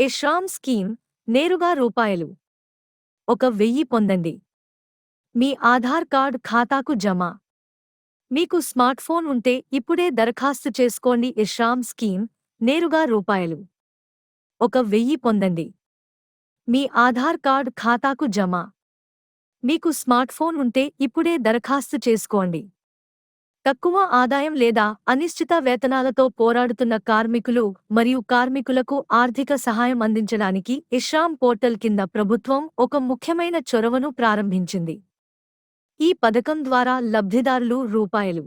ఇష్రామ్ scheme నేరుగా రూపాయలు. ఒక వెయ్యి పొందండి. మీ ఆధార్ కార్డ్ ఖాతాకు జమ. మీకు స్మార్ట్ఫోన్ ఉంటే ఇప్పుడే దరఖాస్తు చేసుకోండి ఇషామ్ స్కీమ్ నేరుగా రూపాయలు. ఒక వెయ్యి పొందండి. మీ ఆధార్ కార్డ్ ఖాతాకు జమ. మీకు స్మార్ట్ఫోన్ ఉంటే ఇప్పుడే దరఖాస్తు చేసుకోండి. తక్కువ ఆదాయం లేదా అనిశ్చిత వేతనాలతో పోరాడుతున్న కార్మికులు మరియు కార్మికులకు ఆర్థిక సహాయం అందించడానికి ఇష్రామ్ పోర్టల్ కింద ప్రభుత్వం ఒక ముఖ్యమైన చొరవను ప్రారంభించింది. ఈ పథకం ద్వారా లబ్ధిదారులు రూపాయలు.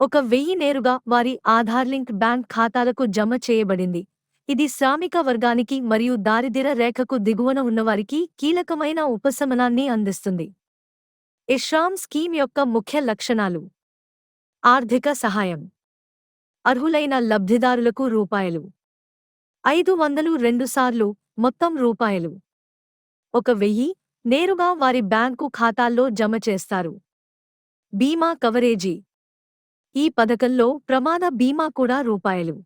ఒక వెయ్యి నేరుగా వారి ఆధార్ లింక్ బ్యాంక్ ఖాతాలకు జమ చేయబడింది. ఇది శ్రామిక వర్గానికి మరియు దారిద్ర్య రేఖకు దిగువన ఉన్నవారికి కీలకమైన ఉపశమనాన్ని అందిస్తుంది. ఇష్రామ్ స్కీమ్ యొక్క ముఖ్య లక్షణాలు. ఆర్థిక సహాయం. అర్హులైన లబ్ధిదారులకు రూపాయలు. ఐదు వందలు రెండుసార్లు మొత్తం రూపాయలు. ఒక వెయ్యి నేరుగా వారి బ్యాంకు ఖాతాల్లో జమ చేస్తారు. బీమా కవరేజీ. ఈ పథకంలో ప్రమాద బీమా కూడా రూపాయలు.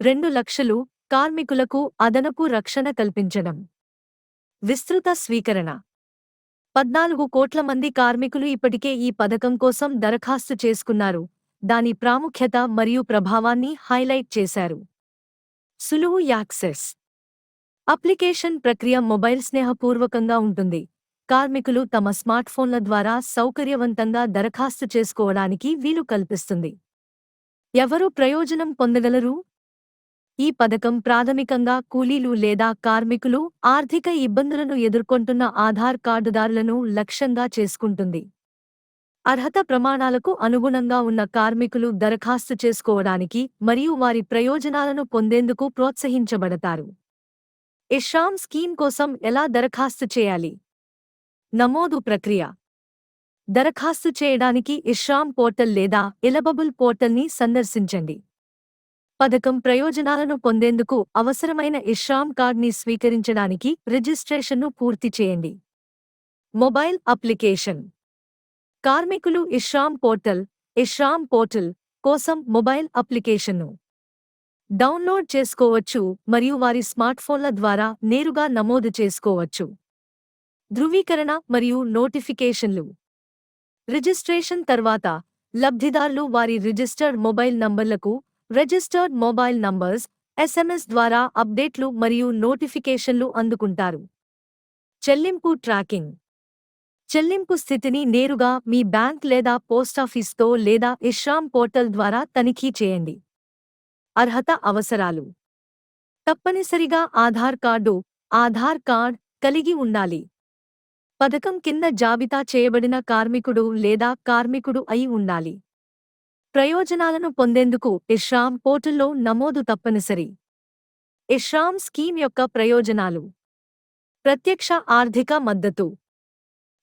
రెండు లక్షలు కార్మికులకు అదనపు రక్షణ కల్పించడం. విస్తృత స్వీకరణ. పద్నాలుగు కోట్ల మంది కార్మికులు ఇప్పటికే ఈ పథకం కోసం దరఖాస్తు చేసుకున్నారు. దాని ప్రాముఖ్యత మరియు ప్రభావాన్ని హైలైట్ చేశారు. సులువు యాక్సెస్. అప్లికేషన్ ప్రక్రియ మొబైల్ స్నేహపూర్వకంగా ఉంటుంది. కార్మికులు తమ స్మార్ట్ఫోన్ల ద్వారా సౌకర్యవంతంగా దరఖాస్తు చేసుకోవడానికి వీలు కల్పిస్తుంది. ఎవరు ప్రయోజనం పొందగలరు? ఈ పథకం ప్రాథమికంగా కూలీలు లేదా కార్మికులు ఆర్థిక ఇబ్బందులను ఎదుర్కొంటున్న ఆధార్ కార్డుదారులను లక్ష్యంగా చేసుకుంటుంది. అర్హత ప్రమాణాలకు అనుగుణంగా ఉన్న కార్మికులు దరఖాస్తు చేసుకోవడానికి మరియు వారి ప్రయోజనాలను పొందేందుకు ప్రోత్సహించబడతారు. ఇష్రామ్ స్కీమ్ కోసం ఎలా దరఖాస్తు చేయాలి? నమోదు ప్రక్రియ. దరఖాస్తు చేయడానికి ఇష్రామ్ పోర్టల్ లేదా ఇలబబుల్ పోర్టల్ని సందర్శించండి. పథకం ప్రయోజనాలను పొందేందుకు అవసరమైన ఇష్రామ్ కార్డ్ని స్వీకరించడానికి రిజిస్ట్రేషన్ను పూర్తి చేయండి. Mobile application. కార్మికులు ఇష్రామ్ పోర్టల్ ఇష్రామ్ పోర్టల్ కోసం మొబైల్ అప్లికేషన్ను డౌన్లోడ్ చేసుకోవచ్చు మరియు వారి స్మార్ట్ఫోన్ల ద్వారా నేరుగా నమోదు చేసుకోవచ్చు. ధృవీకరణ మరియు నోటిఫికేషన్లు. రిజిస్ట్రేషన్ తర్వాత లబ్ధిదారులు వారి రిజిస్టర్డ్ మొబైల్ నంబర్లకు రిజిస్టర్డ్ మొబైల్ నంబర్స్ ఎస్ఎంఎస్ ద్వారా అప్డేట్లు మరియు నోటిఫికేషన్లు అందుకుంటారు. చెల్లింపు ట్రాకింగ్. చెల్లింపు స్థితిని నేరుగా మీ బ్యాంక్ లేదా పోస్టాఫీస్తో లేదా ఇష్రామ్ పోర్టల్ ద్వారా తనిఖీ చేయండి. అర్హత అవసరాలు. తప్పనిసరిగా ఆధార్ కార్డు ఆధార్ కార్డ్ కలిగి ఉండాలి. పథకం కింద జాబితా చేయబడిన కార్మికుడు లేదా కార్మికుడు అయి ఉండాలి. ప్రయోజనాలను పొందేందుకు ఇష్రామ్ పోర్టల్లో నమోదు తప్పనిసరి. ఇష్రామ్ స్కీమ్ యొక్క ప్రయోజనాలు. ప్రత్యక్ష ఆర్థిక మద్దతు.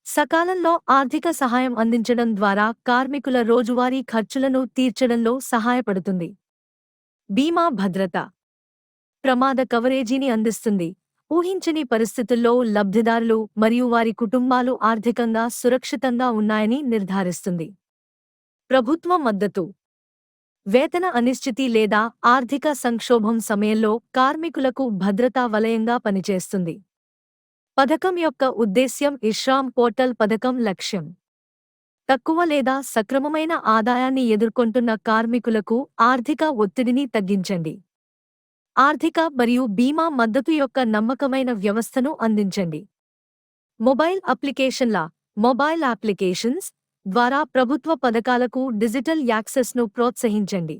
సకాలంలో ఆర్థిక సహాయం అందించడం ద్వారా కార్మికుల రోజువారీ ఖర్చులను తీర్చడంలో సహాయపడుతుంది. బీమా భద్రత. ప్రమాద కవరేజీని అందిస్తుంది. ఊహించని పరిస్థితుల్లో లబ్ధిదారులు మరియు వారి కుటుంబాలు ఆర్థికంగా సురక్షితంగా ఉన్నాయని నిర్ధారిస్తుంది. ప్రభుత్వ మద్దతు. వేతన అనిశ్చితి లేదా ఆర్థిక సంక్షోభం సమయంలో కార్మికులకు భద్రతా వలయంగా పనిచేస్తుంది. పథకం యొక్క ఉద్దేశ్యం ఇష్రామ్ పోర్టల్ పథకం లక్ష్యం. తక్కువ లేదా సక్రమమైన ఆదాయాన్ని ఎదుర్కొంటున్న కార్మికులకు ఆర్థిక ఒత్తిడిని తగ్గించండి. ఆర్థిక మరియు బీమా మద్దతు యొక్క నమ్మకమైన వ్యవస్థను అందించండి. మొబైల్ అప్లికేషన్ల మొబైల్ అప్లికేషన్స్ ద్వారా ప్రభుత్వ పథకాలకు డిజిటల్ యాక్సెస్ను ప్రోత్సహించండి.